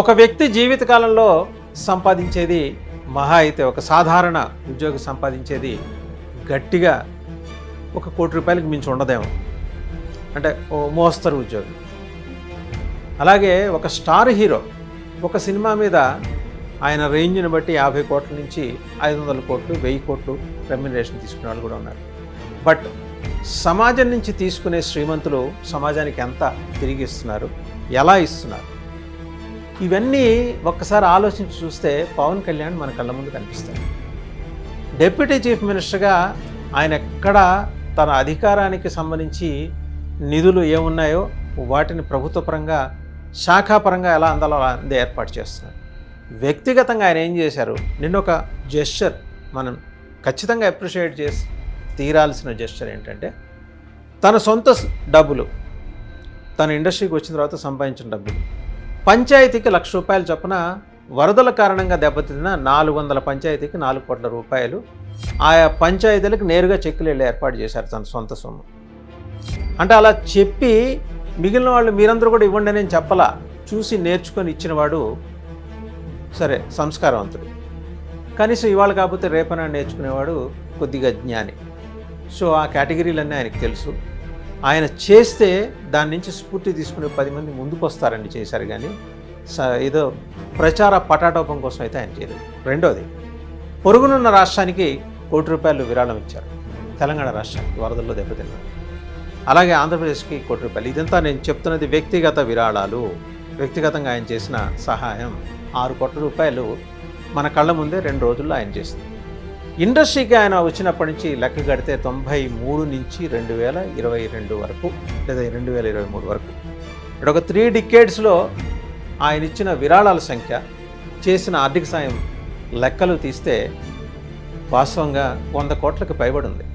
ఒక వ్యక్తి జీవితకాలంలో సంపాదించేది మహా అయితే ఒక సాధారణ ఉద్యోగి సంపాదించేది గట్టిగా ఒక కోటి రూపాయలకు మించి ఉండదేమో. అంటే ఓ మోస్తరు ఉద్యోగి. అలాగే ఒక స్టార్ హీరో ఒక సినిమా మీద ఆయన రేంజ్ని బట్టి యాభై కోట్ల నుంచి ఐదు వందల కోట్లు వెయ్యి కోట్లు రెమ్యునరేషన్ తీసుకునే వాళ్ళు కూడా ఉన్నారు. బట్ సమాజం నుంచి తీసుకునే శ్రీమంతులు సమాజానికి ఎంత తిరిగి ఇస్తున్నారు ఎలా ఇస్తున్నారు? ఇవన్నీ ఒక్కసారి ఆలోచించి చూస్తే పవన్ కళ్యాణ్ మన కళ్ళ ముందు కనిపిస్తాడు. డిప్యూటీ చీఫ్ మినిస్టర్గా ఆయన ఎక్కడ తన అధికారానికి సంబంధించి నిధులు ఏమున్నాయో వాటిని ప్రభుత్వపరంగా శాఖాపరంగా ఎలా అందాలో అందే ఏర్పాటు చేస్తున్నారు. వ్యక్తిగతంగా ఆయన ఏం చేశారు? నిన్న ఒక జెస్చర్ మనం ఖచ్చితంగా అప్రిషియేట్ చేసి తీరాల్సిన జెస్చర్ ఏంటంటే తన సొంత డబ్బులు తన ఇండస్ట్రీకి వచ్చిన తర్వాత సంపాదించిన డబ్బులు. పంచాయతీకి లక్ష రూపాయలు చొప్పున వరదల కారణంగా దెబ్బతిన్న నాలుగు వందల పంచాయతీకి నాలుగు కోట్ల రూపాయలు ఆయా పంచాయతీలకు నేరుగా చెక్కులు వెళ్ళి ఏర్పాటు చేశారు తన సొంత సొమ్ము. అంటే అలా చెప్పి మిగిలిన వాళ్ళు మీరందరూ కూడా ఇవ్వండి నేను చెప్పలా. చూసి నేర్చుకొని ఇచ్చినవాడు సరే సంస్కారవంతుడు. కనీసం ఇవాళ కాకపోతే రేపన నేర్చుకునేవాడు కొద్దిగా జ్ఞాని. సో ఆ కేటగిరీలన్నీ ఆయనకు తెలుసు. ఆయన చేస్తే దాని నుంచి స్ఫూర్తి తీసుకునే పది మంది ముందుకు వస్తారండి చేశారు కానీ స- ఏదో ప్రచార పటాటోపం కోసం అయితే ఆయన చేయలేదు. రెండోది పొరుగునున్న రాష్ట్రానికి కోటి రూపాయలు విరాళం ఇచ్చారు. తెలంగాణ రాష్ట్రానికి వరదల్లో దెబ్బతిన్నారు. అలాగే ఆంధ్రప్రదేశ్కి కోటి రూపాయలు. ఇదంతా నేను చెప్తున్నది వ్యక్తిగత విరాళాలు. వ్యక్తిగతంగా ఆయన చేసిన సహాయం ఆరు కోట్ల రూపాయలు మన కళ్ళ ముందే రెండు రోజుల్లో ఆయన చేసింది. ఇండస్ట్రీకి ఆయన వచ్చినప్పటి నుంచి లెక్క కడితే తొంభై మూడు నుంచి రెండు వేల ఇరవై రెండు వరకు లేదా రెండు వేల ఇరవై మూడు వరకు. ఇక్కడ ఒక త్రీ డికేడ్స్లో ఆయన ఇచ్చిన విరాళాల సంఖ్య చేసిన ఆర్థిక సాయం లెక్కలు తీస్తే వాస్తవంగా వంద కోట్లకు పైబడి ఉంది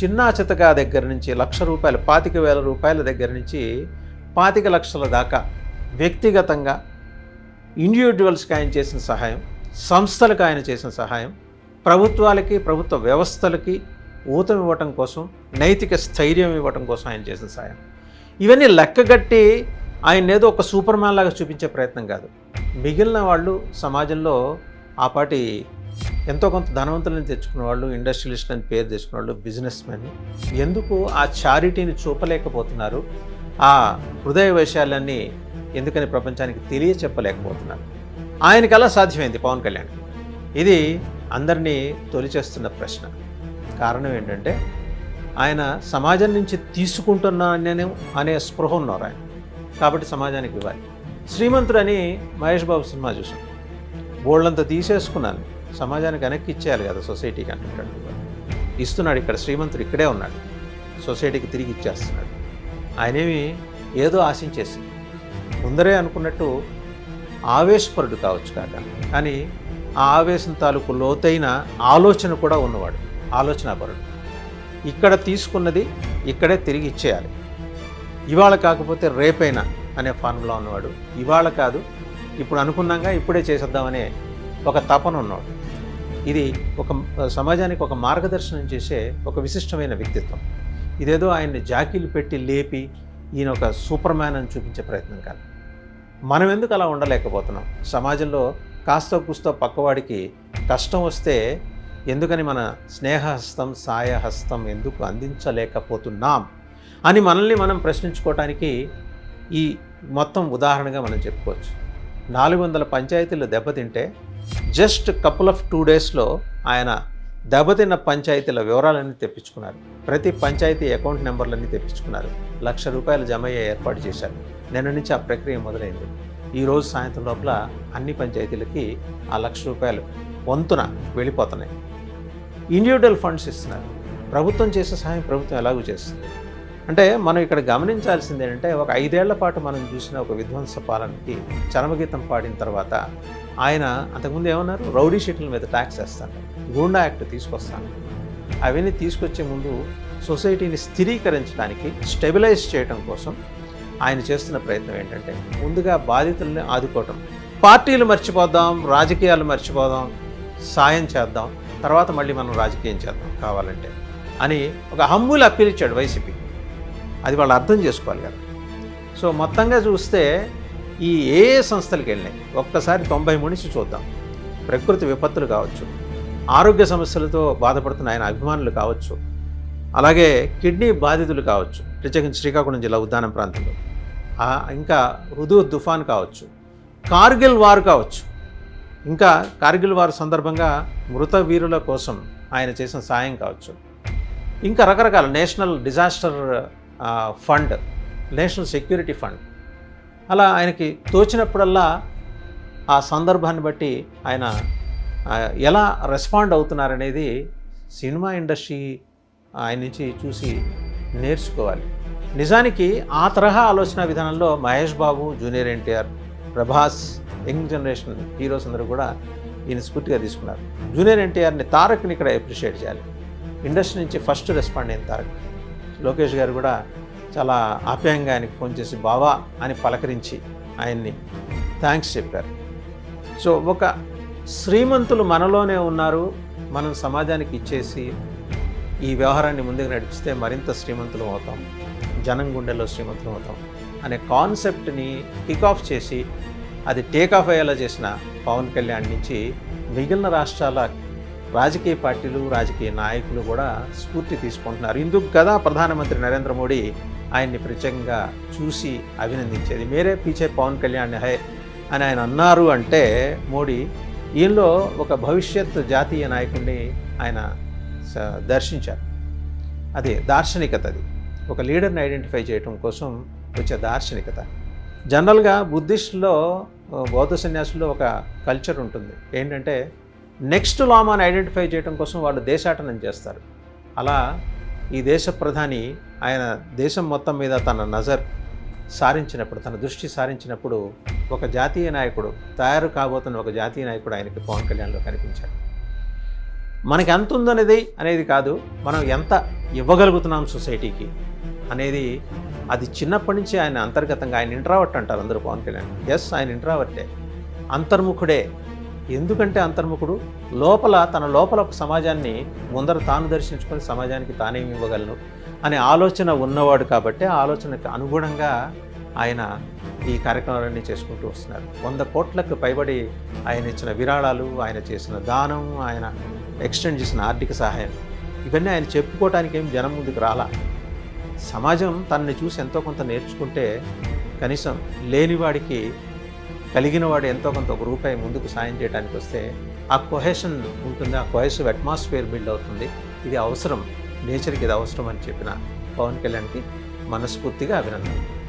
చిన్న చితక దగ్గర నుంచి లక్ష రూపాయలు పాతిక వేల రూపాయల దగ్గర నుంచి పాతిక లక్షల దాకా వ్యక్తిగతంగా ఇండివిజువల్స్కి ఆయన చేసిన సహాయం సంస్థలకు ఆయన చేసిన సహాయం ప్రభుత్వాలకి ప్రభుత్వ వ్యవస్థలకి ఊతం ఇవ్వటం కోసం నైతిక స్థైర్యం ఇవ్వటం కోసం ఆయన చేసిన సాయం. ఇవన్నీ లెక్కగట్టి ఆయన ఏదో ఒక సూపర్ మ్యాన్ లాగా చూపించే ప్రయత్నం కాదు. మిగిలిన వాళ్ళు సమాజంలో ఆ పాటి ఎంతో కొంత ధనవంతులను తెచ్చుకున్న వాళ్ళు ఇండస్ట్రియలిస్ట్ అని పేరు తెచ్చుకున్న వాళ్ళు బిజినెస్ మెన్ ఎందుకు ఆ చారిటీని చూపలేకపోతున్నారు? ఆ హృదయ వైశాల్యాన్ని ఎందుకని ప్రపంచానికి తెలియ చెప్పలేకపోతున్నారు ఆయనకి అలా సాధ్యమైంది పవన్ కళ్యాణ్ ఇది అందరినీ తొలిచేస్తున్న ప్రశ్న. కారణం ఏంటంటే ఆయన సమాజం నుంచి తీసుకుంటున్నాను అనే స్పృహ ఉన్నారు ఆయన. కాబట్టి సమాజానికి ఇవ్వాలి. శ్రీమంతుడని మహేష్ బాబు సినిమా చూసాను బోళ్ళంతా తీసేసుకున్నాను. సమాజానికి వెనక్కి ఇచ్చేయాలి కదా సొసైటీకి అంటున్నాడు ఇస్తున్నాడు ఇక్కడ శ్రీమంతుడు ఇక్కడే ఉన్నాడు. సొసైటీకి తిరిగి ఇచ్చేస్తున్నాడు. ఆయనేమి ఏదో ఆశించేసి ముందరే అనుకున్నట్టు ఆవేశపరుడు కావచ్చు కాక. కానీ ఆ ఆవేశం తాలూకు లోతైన ఆలోచన కూడా ఉన్నవాడు ఆలోచనాపరుడు. ఇక్కడ తీసుకున్నది ఇక్కడే తిరిగి ఇచ్చేయాలి. ఇవాళ కాకపోతే రేపైనా అనే ఫార్ములా ఉన్నవాడు. ఇవాళ కాదు ఇప్పుడు అనుకున్నాగా ఇప్పుడే చేసేద్దామనే ఒక తపన ఉన్నవాడు. ఇది ఒక సమాజానికి ఒక మార్గదర్శనం చేసే ఒక విశిష్టమైన వ్యక్తిత్వం. ఇదేదో ఆయన్ని జాకీలు పెట్టి లేపి ఈయన ఒక సూపర్ మ్యాన్ అని చూపించే ప్రయత్నం కాదు. మనం ఎందుకు అలా ఉండలేకపోతున్నాం? సమాజంలో కాస్త కూస్తో పక్కవాడికి కష్టం వస్తే ఎందుకని మన స్నేహహస్తం సాయహస్తం ఎందుకు అందించలేకపోతున్నాం అని మనల్ని మనం ప్రశ్నించుకోవటానికి ఈ మొత్తం ఉదాహరణగా మనం చెప్పుకోవచ్చు. నాలుగు వందల పంచాయతీలు దెబ్బతింటే జస్ట్ కపుల్ ఆఫ్ టూ డేస్లో ఆయన దెబ్బతిన్న పంచాయతీల వివరాలన్నీ తెప్పించుకున్నారు. ప్రతి పంచాయతీ అకౌంట్ నెంబర్లన్నీ తెప్పించుకున్నారు. లక్ష రూపాయలు జమ అయ్యే ఏర్పాటు చేశారు. నిన్న నుంచి ఆ ప్రక్రియ మొదలైంది. ఈ రోజు సాయంత్రం లోపల అన్ని పంచాయతీలకి ఆ లక్ష రూపాయలు వంతున వెళ్ళిపోతున్నాయి. ఇండివిజువల్ ఫండ్స్ ఇస్తున్నారు. ప్రభుత్వం చేసే సహాయం ప్రభుత్వం ఎలాగూ చేస్తుంది? అంటే మనం ఇక్కడ గమనించాల్సింది ఏంటంటే ఒక ఐదేళ్ళ పాటు మనం చూసిన ఒక విధ్వంస పాలనకి చరమగీతం పాడిన తర్వాత ఆయన అంతకుముందు ఏమన్నారు? రౌడీ షీట్ల మీద ట్యాక్స్ వేస్తాను. గూండా యాక్ట్ తీసుకొస్తాను. అవన్నీ తీసుకొచ్చే ముందు సొసైటీని స్థిరీకరించడానికి స్టెబిలైజ్ చేయడం కోసం ఆయన చేస్తున్న ప్రయత్నం ఏంటంటే ముందుగా బాధితుల్ని ఆదుకోవటం. పార్టీలు మర్చిపోదాం రాజకీయాలు మర్చిపోదాం సాయం చేద్దాం తర్వాత మళ్ళీ మనం రాజకీయం చేద్దాం కావాలంటే అని ఒక హమ్ములు అప్పీల్ ఇచ్చాడు వైసీపీ. అది వాళ్ళు అర్థం చేసుకోవాలి కదా. సో మొత్తంగా చూస్తే ఈ ఏ సంస్థలకు వెళ్ళినాయి? ఒక్కసారి తొంభై మనిషి చూద్దాం. ప్రకృతి విపత్తులు కావచ్చు ఆరోగ్య సమస్యలతో బాధపడుతున్న ఆయన అభిమానులు కావచ్చు అలాగే కిడ్నీ బాధితులు కావచ్చు ప్రత్యేకించి శ్రీకాకుళం జిల్లా ఉద్యానం ప్రాంతంలో. ఇంకా హుదూ తుఫాన్ కావచ్చు కార్గిల్ వార్ కావచ్చు. ఇంకా కార్గిల్ వార్ సందర్భంగా మృత వీరుల కోసం ఆయన చేసిన సాయం కావచ్చు. ఇంకా రకరకాల national disaster fund national security fund. అలా ఆయనకి తోచినప్పుడల్లా ఆ సందర్భాన్ని బట్టి ఆయన ఎలా రెస్పాండ్ అవుతున్నారనేది సినిమా ఇండస్ట్రీ ఆయన నుంచి చూసి నేర్చుకోవాలి. నిజానికి ఆ తరహా ఆలోచన విధానంలో Mahesh Babu junior NTR Prabhas young generation heroes అందరూ కూడా ఈయన స్ఫూర్తిగా తీసుకున్నారు. జూనియర్ ఎన్టీఆర్ని తారక్ని ఇక్కడ అప్రిషియేట్ చేయాలి. ఇండస్ట్రీ నుంచి ఫస్ట్ రెస్పాండ్ అయిన తారక్. లోకేష్ గారు కూడా చాలా ఆప్యాయంగా ఆయనకి ఫోన్ చేసి బావా అని పలకరించి ఆయన్ని థ్యాంక్స్ చెప్పారు. సో ఒక శ్రీమంతులు మనలోనే ఉన్నారు మనం సమాజానికి ఇచ్చేసి ఈ వ్యవహారాన్ని ముందుకు నడిపిస్తే మరింత శ్రీమంతులు అవుతాం. జనం గుండెల్లో శ్రీమంతమవుతాం అనే కాన్సెప్ట్ని కిక్ ఆఫ్ చేసి అది టేక్ ఆఫ్ అయ్యేలా చేసిన పవన్ కళ్యాణ్ నుంచి మిగిలిన రాష్ట్రాల రాజకీయ పార్టీలు రాజకీయ నాయకులు కూడా స్ఫూర్తి తీసుకుంటున్నారు. ఇందుకు కదా ప్రధానమంత్రి నరేంద్ర మోడీ ఆయన్ని ప్రత్యేకంగా చూసి అభినందించేది. మేరే పీచే పవన్ కళ్యాణ్ హై అని ఆయన అన్నారు అంటే మోడీ ఈయనలో ఒక భవిష్యత్ జాతీయ నాయకుడిని ఆయన స- దర్శించారు. అది దార్శనికత అది ఒక లీడర్ని ఐడెంటిఫై చేయటం కోసం వచ్చే దార్శనికత. జనరల్గా బుద్ధిస్టులో బౌద్ధ సన్యాసుల్లో ఒక కల్చర్ ఉంటుంది. ఏంటంటే నెక్స్ట్ లామాని ఐడెంటిఫై చేయడం కోసం వాళ్ళు దేశాటనం చేస్తారు. అలా ఈ దేశ ప్రధాని ఆయన దేశం మొత్తం మీద తన నజర్ సారించినప్పుడు తన దృష్టి సారించినప్పుడు ఒక జాతీయ నాయకుడు తయారు కాబోతున్న ఒక జాతీయ నాయకుడు ఆయనకి పవన్ కళ్యాణ్లో కనిపించాడు. మనకి ఎంత ఉందనేది అనేది కాదు మనం ఎంత ఇవ్వగలుగుతున్నాం సొసైటీకి. అనేది అది చిన్నప్పటి నుంచి ఆయన అంతర్గతంగా ఆయన ఇంట్రావర్ట్ అంటారు అందరూ పవన్ కళ్యాణ్. ఎస్ ఆయన ఇంట్రావర్టే. అంతర్ముఖుడే. ఎందుకంటే అంతర్ముఖుడు? లోపల తన లోపల ఒక సమాజాన్ని ముందర తాను దర్శించుకొని సమాజానికి తానేమి ఇవ్వగలను అనే ఆలోచన ఉన్నవాడు కాబట్టి ఆ ఆలోచనకు అనుగుణంగా ఆయన ఈ కార్యక్రమాలన్నీ చేసుకుంటూ వస్తున్నారు. వంద కోట్లకు పైబడి ఆయన ఇచ్చిన విరాళాలు ఆయన చేసిన దానం ఆయన ఎక్స్టెండ్ చేసిన ఆర్థిక సహాయం ఇవన్నీ ఆయన చెప్పుకోవటానికి ఏం జనం ముందుకు రాలా? సమాజం తనని చూసి ఎంతో కొంత నేర్చుకుంటే కనీసం లేనివాడికి కలిగిన వాడు ఎంతో కొంత ఒక రూపాయి ముందుకు సాయం చేయడానికి వస్తే ఆ కొహెషన్ ఉంటుంది ఆ కొహెసివ్ అట్మాస్ఫియర్ బిల్డ్ అవుతుంది. ఇది అవసరం. నేచర్కి ఇది అవసరం అని చెప్పిన పవన్ కళ్యాణ్కి మనస్ఫూర్తిగా అభినందనలు.